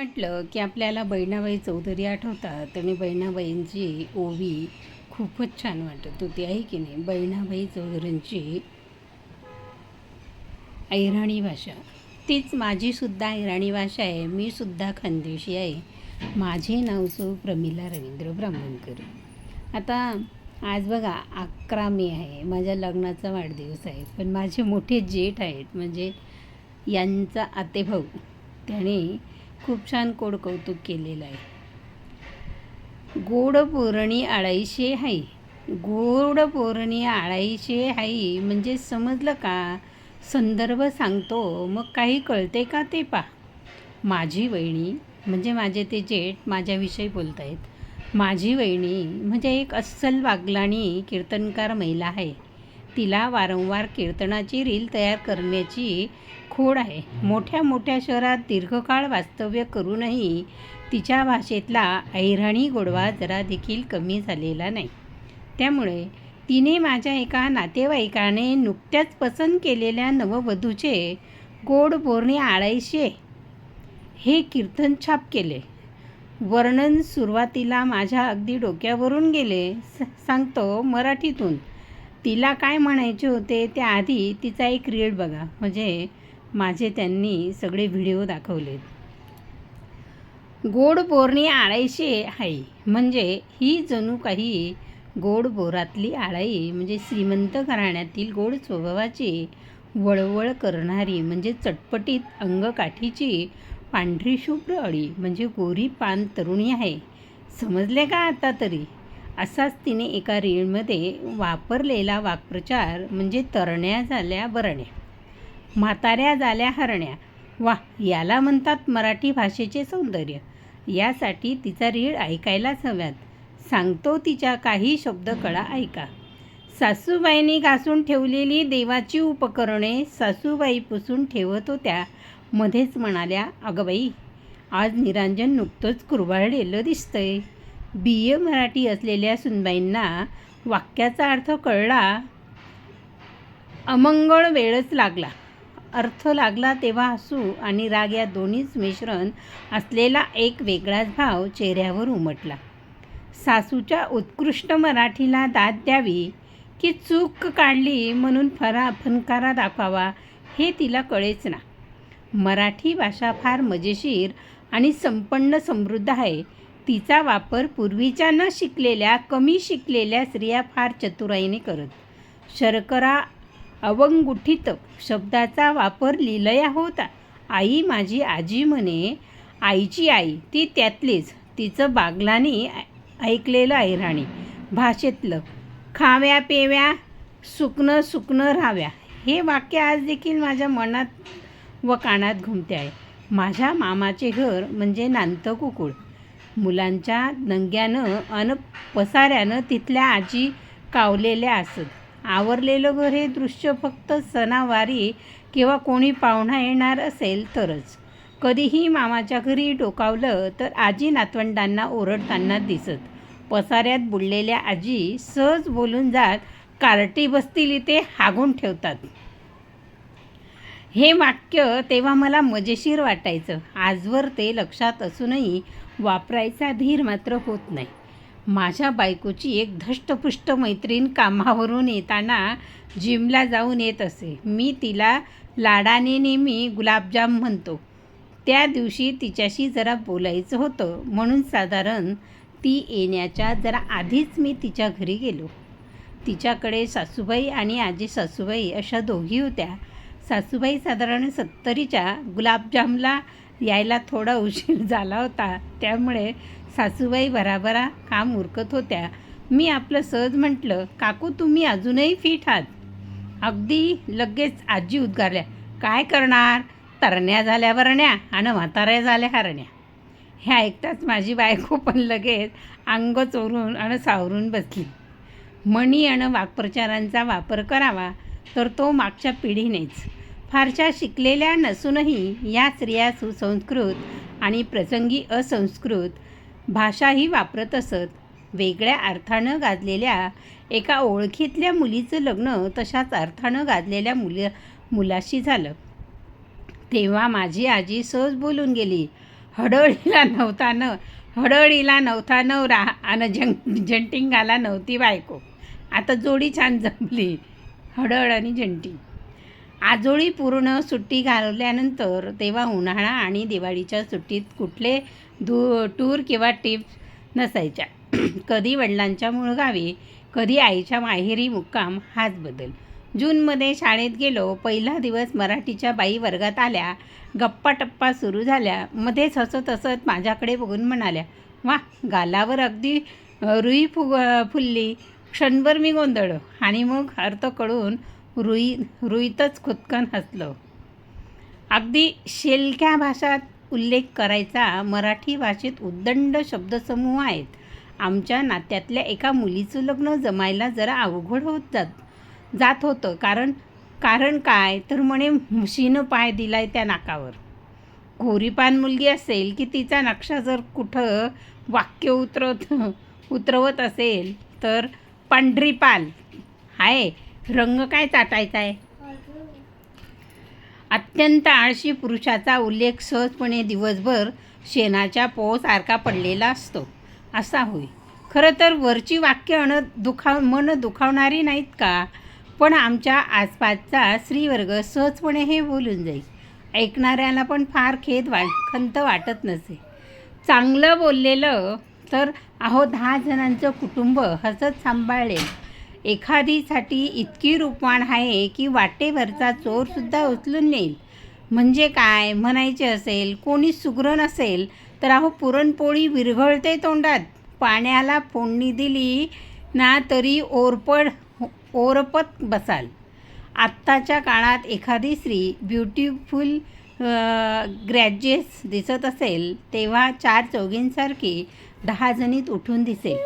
म्हटलं की आपल्याला बहिणाबाई चौधरी आठवतात आणि बहिणाबाईंची ओवी खूपच छान वाटत होती आहे की नाही? बहिणाबाई चौधरींची ऐराणी भाषा. तीच माझीसुद्धा ऐराणी भाषा आहे मी सुद्धा खानदेशी आहे. माझे नाव सो प्रमिला रवींद्र ब्राह्मणकर. आता आज बघा अकरा मे आहे माझ्या लग्नाचा वाढदिवस आहे पण माझे मोठे जेठ आहेत म्हणजे यांचा आतेभाऊ त्याने खूप छान कोड कौतुक केलेलं आहे. गोड पोरणी आळाईशे हाई. गोड पोरणी आळाईशे हाई म्हणजे समजलं का? संदर्भ सांगतो मग काही कळते का ते पा. माझी वहिणी म्हणजे माझे ते जेठ माझ्याविषयी बोलत आहेत माझी वहिणी म्हणजे एक अस्सल वागलाणी कीर्तनकार महिला आहे. तिला वारंवार कीर्तनाची रील तयार करण्याची खोड आहे. मोठ्या मोठ्या शहरात दीर्घकाळ वास्तव्य करूनही तिच्या भाषेतला ऐराणी गोडवा जरा देखील कमी झालेला नाही. त्यामुळे तिने माझ्या एका नातेवाईकाने नुकत्याच पसंत केलेल्या नववधूचे गोड बोरणे आळायशे हे कीर्तन छाप केले. वर्णन सुरुवातीला माझ्या अगदी डोक्यावरून गेले. स सांगतो मराठीतून. तिला काय म्हणायचे होते त्याआधी तिचा एक रीड बघा. म्हणजे माझे त्यांनी सगळे व्हिडिओ दाखवलेत. गोड बोरणी आळायशी हाई म्हणजे ही जणू काही गोड बोरातली आळाई म्हणजे श्रीमंत घराण्यातील गोड स्वभावाची वळवळ करणारी म्हणजे चटपटीत अंगकाठीची पांढरी शुभ्र अळी म्हणजे गोरी पान तरुणी आहे. समजले का आता तरी? असाच तिने एका रीळमध्ये वापरलेला वाक्प्रचार म्हणजे तरण्या झाल्या बरण्या. म्हाताऱ्या झाल्या हरण्या. वा याला म्हणतात मराठी भाषेचे सौंदर्य. यासाठी तिचा रीळ ऐकायलाच हव्यात. सांगतो तिच्या काही शब्दकळा ऐका. सासूबाईंनी घासून ठेवलेली देवाची उपकरणे सासूबाई पुसून ठेवत होत्या. मध्येच म्हणाल्या अगं बाई आज निरांजन नुकतंच कुरवाळलेलं दिसतंय. बी ए मराठी असलेल्या सुनबाईंना वाक्याचा अर्थ कळला. अमंगळ वेळच लागला. अर्थ लागला तेव्हा हसू आणि राग या दोन्हीच मिश्रण असलेला एक वेगळाच भाव चेहऱ्यावर उमटला. सासूच्या उत्कृष्ट मराठीला दाद द्यावी की चूक काढली म्हणून फरा फनकारा दाखवावा हे तिला कळेच ना. मराठी भाषा फार मजेशीर आणि संपन्न समृद्ध आहे. तिचा वापर पूर्वीच्या न शिकलेल्या कमी शिकलेल्या स्त्रिया फार चतुराईने करत. शर्करा अवंगुठित शब्दाचा वापर लिलया होता. आई माझी आजी म्हणे आईची आई ती त्यातलीच. तिचं बागलानी ऐकलेलं ऐराणी भाषेतलं खाव्या पेव्या सुकणं सुकणं राहाव्या. हे वाक्य आज देखील माझ्या मनात व कानात घुमते आहे. माझ्या मामाचे घर म्हणजे नांतकुकुळ मुलांच्या नंग्यानं अन पसाऱ्यानं तिथल्या आजी कावलेल्या असत. आवरलेलं घर हे दृश्य फक्त सणावारी किंवा कोणी पाहुणा येणार असेल तरच. कधीही मामाच्या घरी डोकावलं तर आजी नातवंडांना ओरडताना दिसत. पसाऱ्यात बुडलेल्या आजी सहज बोलून जात कार्टी बसतील इथे हागून ठेवतात. हे वाक्य तेव्हा मला मजेशीर वाटायचं. आजवर ते लक्षात असूनही वापरायचा धीर मात्र होत नाही. माझ्या बायकोची एक धष्टपुष्ट मैत्रीण कामावरून येताना जिमला जाऊन येत असे. मी तिला लाडाने नेहमी गुलाबजाम म्हणतो. त्या दिवशी तिच्याशी जरा बोलायचं होतं. म्हणून साधारण ती येण्याच्या जरा आधीच मी तिच्या घरी गेलो. तिच्याकडे सासूबाई आणि आजी सासूबाई अशा दोघी होत्या. सासूबाई साधारण सत्तरीच्या गुलाबजामला यायला थोडा उशीर झाला होता. त्यामुळे सासूबाई भराभरा काम उरकत होत्या. मी आपलं सहज म्हटलं काकू तुम्ही अजूनही फिट आहात? अगदी लगेच आजी उद्गारल्या काय करणार? तरण्या झाल्या वरण्या आणि म्हाताऱ्या झाल्या हरण्या. हे ऐकताच माझी बायको पण लगेच अंग चोरून आणि सावरून बसली. म्हणी आणि वाक्प्रचारांचा वापर करावा तर तो मागच्या पिढीनेच. फारशा शिकलेल्या नसूनही या स्त्रिया सुसंस्कृत आणि प्रसंगी असंस्कृत भाषाही वापरत असत. वेगळ्या अर्थानं गाजलेल्या एका ओळखीतल्या मुलीचं लग्न तशाच अर्थानं गाजलेल्या मुली मुलाशी झालं. तेव्हा माझी आजी सहज बोलून गेली हडळीला नव्हता न हडळीला नव्हता नवरा आणि जंग जंटिंगाला नव्हती बायको. आता जोडी छान जमली हडळ आणि जंटिंग आजोळी पूर्ण सुट्टी घालवल्यानंतर तेव्हा उन्हाळा आणि दिवाळीच्या सुट्टीत कुठले दू टूर किंवा टिप्स नसायच्या. कधी वडिलांच्या मूळ गावी कधी आईच्या माहेरी मुक्काम हाच बदल. जूनमध्ये शाळेत गेलो पहिला दिवस मराठीच्या बाई वर्गात आल्या गप्पा टप्पा सुरू झाल्या मध्येच हसत हसत माझ्याकडे बघून म्हणाल्या वा गालावर अगदी रुई फुग फुलली क्षणभर मी गोंधळ आणि मग अर्थ कळून रुई रुईतच खुदकन हसलो. अगदी शेलक्या भाषात उल्लेख करायचा मराठी भाषेत उद्दंड शब्दसमूह आहेत. आमच्या नात्यातल्या एका मुलीचं लग्न जमायला जरा अवघड होत जात जात होतं. कारण कारण काय? तर म्हणे म्हशीनं पाय दिलाय त्या नाकावर. घोरीपान मुलगी असेल की तिचा नक्षा जर कुठं वाक्य उतरवत उतरवत असेल तर पांढरीपाल. आहे रंग काय चाटायचा आहे अत्यंत आळशी पुरुषाचा उल्लेख सहजपणे दिवसभर शेणाच्या पोसारखा पडलेला असतो. असा होय. खरं तर वरची वाक्य अण दुखाव मन दुखावणारी नाहीत का? पण आमच्या आसपासचा स्त्रीवर्ग सहजपणे हे बोलून जाईल. ऐकणाऱ्याला पण फार खेद वा खंत वाटत नसे. चांगलं बोललेलं तर अहो दहा जणांचं कुटुंब हसत सांभाळले. एखादीसाठी इतकी रूपवाण आहे की वाटेवरचा चोरसुद्धा उचलून नेईल. म्हणजे काय? म्हणायचे असेल कोणी सुगरण असेल तर अहो पुरणपोळी विरघळते तोंडात. पाण्याला फोडणी दिली ना तरी ओरपड हो, ओरपत बसाल. आत्ताच्या काळात एखादी स्त्री ब्युटिफुल ग्रॅज्युएट्स दिसत असेल तेव्हा चार चौघींसारखी दहा जणीत उठून दिसेल.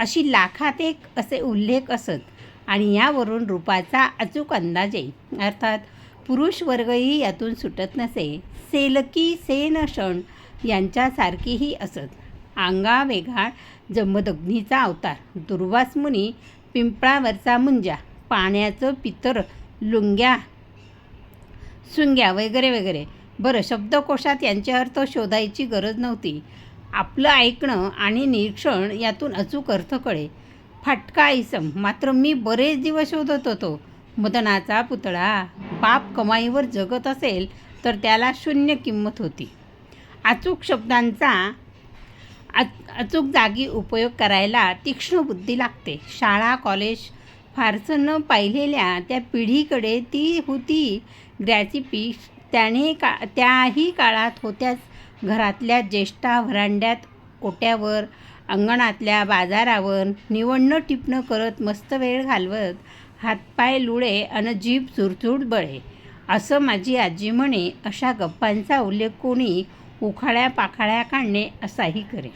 अशी लाखात एक असे उल्लेख असत. आणि यावरून रूपाचा अचूक अंदाज येईल अर्थात पुरुष वर्गही यातून सुटत नसे. सेलकी सेन क्षण यांच्यासारखीही असत. आंगा वेघाळ जमदग्नीचा अवतार दुर्वास मुनी पिंपळावरचा मुंजा पाण्याचं पितर लुंग्या सुंग्या वगैरे वगैरे. बरं शब्दकोशात यांचे अर्थ शोधायची गरज नव्हती. आपलं ऐकणं आणि निरीक्षण यातून अचूक अर्थ कळे. फाटका इसम मात्र मी बरेच दिवस शोधत होतो. मदनाचा पुतळा बाप कमाईवर जगत असेल तर त्याला शून्य किंमत होती. अचूक शब्दांचा अच- अचूक जागी उपयोग करायला तीक्ष्ण बुद्धी लागते. शाळा कॉलेज फारसं न पाहिलेल्या त्या पिढीकडे ती होती. ग्रॅची त्याने का त्याही काळात होत्याच. घरातल्या ज्येष्ठा व्हरांड्यात ओट्यावर अंगणातल्या बाजारावर निवडणं टिपणं करत मस्त वेळ घालवत हातपाय लुळे अन जीभ चुरचूड बळे. असं माझी आजी म्हणे अशा गप्पांचा उल्लेख कोणी उखाळ्या पाखाळ्या काढणे असाही करे.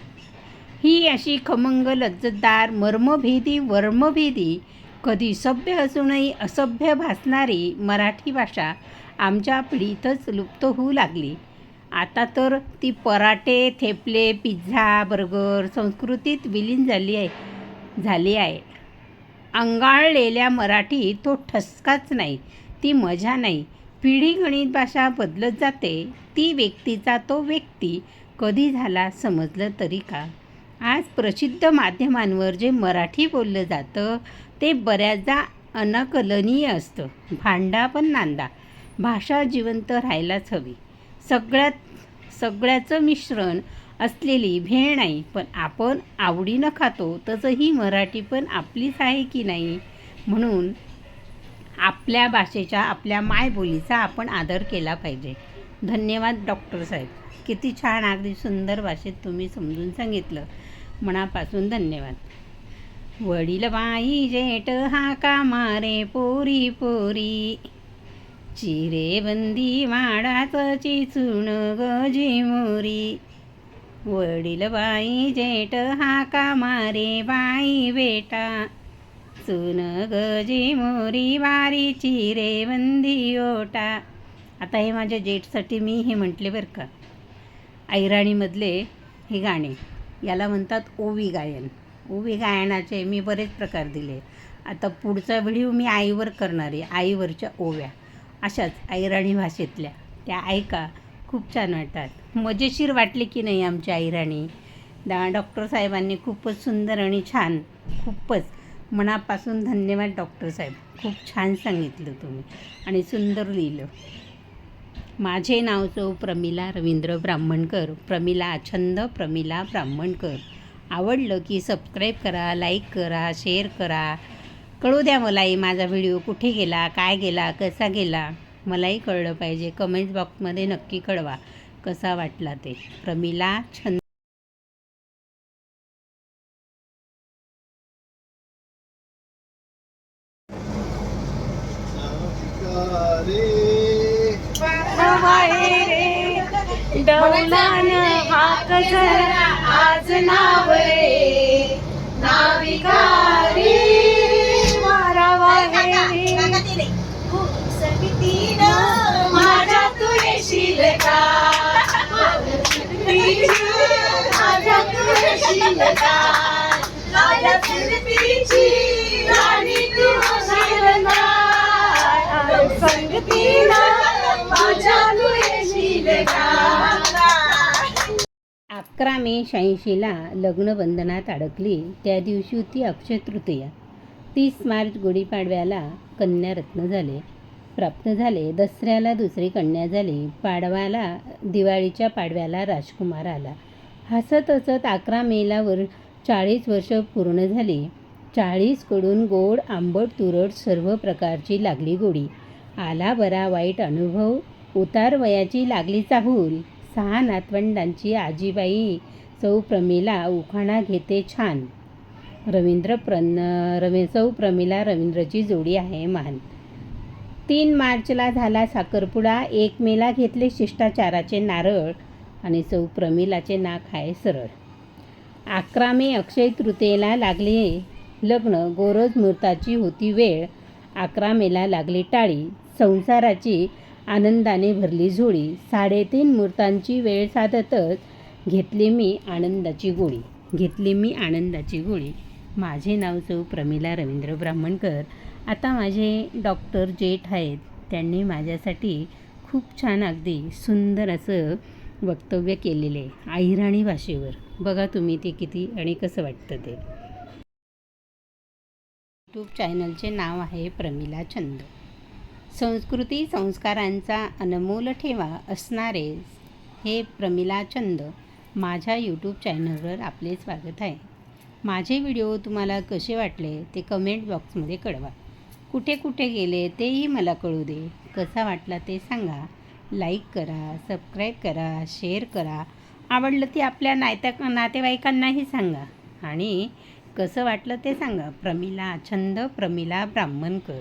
ही अशी खमंग लज्जतदार मर्मभेदी वर्मभेदी कधी सभ्य असूनही असभ्य भासणारी मराठी भाषा आमच्या पिढीतच लुप्त होऊ लागली. आता तर ती पराठे थेपले पिझ्झा बर्गर संस्कृतीत विलीन झाली आहे झाली आहे. अंगाळलेल्या मराठी तो ठसकाच नाही ती मजा नाही. पिढी गणित भाषा बदलत जाते ती व्यक्तीचा तो व्यक्ती कधी झाला समजलं तरी का? आज प्रसिद्ध माध्यमांवर जे मराठी बोललं जातं ते बऱ्याचदा अनाकलनीय असतं. भांडा पण नांदा. भाषा जिवंत राहायलाच हवी. सगळ्यात सगळ्याचं मिश्रण असलेली भेळ नाही पण आपण आवडीनं खातो तसं ही मराठी पण आपलीच आहे की नाही? म्हणून आपल्या भाषेच्या आपल्या मायबोलीचा आपण आदर केला पाहिजे. धन्यवाद डॉक्टर साहेब. किती छान अगदी सुंदर भाषेत तुम्ही समजून सांगितलं. मनापासून धन्यवाद. वडील बाई जेठ हा का मारे पोरी पोरी. चिरेबंदी बंदी माडाचं गजी मोरी. वडील बाई जेठ हा का मारे बाई बेटा. चुन गजी मोरी वारी चिरेबंदी ओटा. आता हे माझ्या जेठसाठी मी हे म्हटले बरं का. ऐराणीमधले हे गाणे याला म्हणतात ओवी गायन. ओवी गायनाचे मी बरेच प्रकार दिले. आता पुढचा व्हिडिओ मी आईवर करणार आहे आईवरच्या ओव्या. अशाच अहिराणी भाषेतल्या. त्या ऐका खूप छान वाटतात. मजेशीर वाटले की नाही आमची आईराणी? दा डॉक्टर साहेबांनी खूपच सुंदर आणि छान खूपच मनापासून धन्यवाद डॉक्टर साहेब. खूप छान सांगितलं तुम्ही आणि सुंदर लिहिलं. माझे नाव सौ प्रमिला रवींद्र ब्राह्मणकर प्रमिला छंद प्रमिला ब्राह्मणकर. आवडलं की सबस्क्राईब करा लाईक करा शेअर करा. कळू द्या मलाही माझा व्हिडिओ कुठे गेला काय गेला कसा गेला. मलाही कळलं पाहिजे. कमेंट बॉक्समध्ये नक्की कळवा. कसा वाटला ते. प्रमिला छंद आज नाव रे. अकरा मे शहाऐंशीला लग्नबंधनात अडकली. त्या दिवशी होती अक्षय तृतीया. तीस मार्च गुढीपाडव्याला कन्यारत्न झाले. प्राप्त झाले. दसऱ्याला दुसरी कन्या झाली. पाडव्याला दिवाळीच्या पाडव्याला राजकुमार आला. हसत हसत अकरा मेला वर चाळीस वर्ष पूर्ण झाली. चाळीसकडून गोड आंबट तुरट सर्व प्रकारची लागली गोडी. आला बरा वाईट अनुभव. उतार वयाची लागली चाहूल. सहा नातवंडांची आजीबाई सौ प्रमिला उखाणा घेते छान. रवींद्र प्रन रवी सौ प्रमिला रवींद्रची जोडी आहे महान. तीन मार्चला झाला साखरपुडा. एक मेला घेतले शिष्टाचाराचे नारळ आणि चौ प्रमिलाचे नाक आहे सरळ. अकरा मे अक्षय तृतीयेला लागले लग्न. गोरज मुहूर्ताची होती वेळ. अकरा मेला लागली टाळी. संसाराची आनंदाने भरली झोळी. साडेतीन मुहूर्तांची वेळ साधतच घेतली मी आनंदाची गोळी. घेतली मी आनंदाची गोळी. माझे नाव चौ प्रमिला रवींद्र ब्राह्मणकर. आता माझे डॉक्टर जेठ आहेत. त्यांनी माझ्यासाठी खूप छान अगदी सुंदर असं वक्तव्य केलेले आहे अहिराणी भाषेवर. बघा तुम्ही ते किती आणि कसं वाटतं ते. यूट्यूब चॅनलचे नाव आहे प्रमिला छंद. संस्कृती संस्कारांचा अनमोल ठेवा असणारे हे प्रमिला छंद माझ्या यूट्यूब चॅनलवर आपले स्वागत आहे. माझे व्हिडिओ तुम्हाला कसे वाटले ते कमेंट बॉक्समध्ये कळवा. कुठे कुठे गेले तेही मला कळू दे. कसा वाटला ते सांगा. लाईक करा सबस्क्राईब करा शेअर करा. आवडलं ती आपल्या नात्या नातेवाईकांनाही सांगा. आणि कसं वाटलं ते सांगा. प्रमिला छंद प्रमिला ब्राह्मणकर.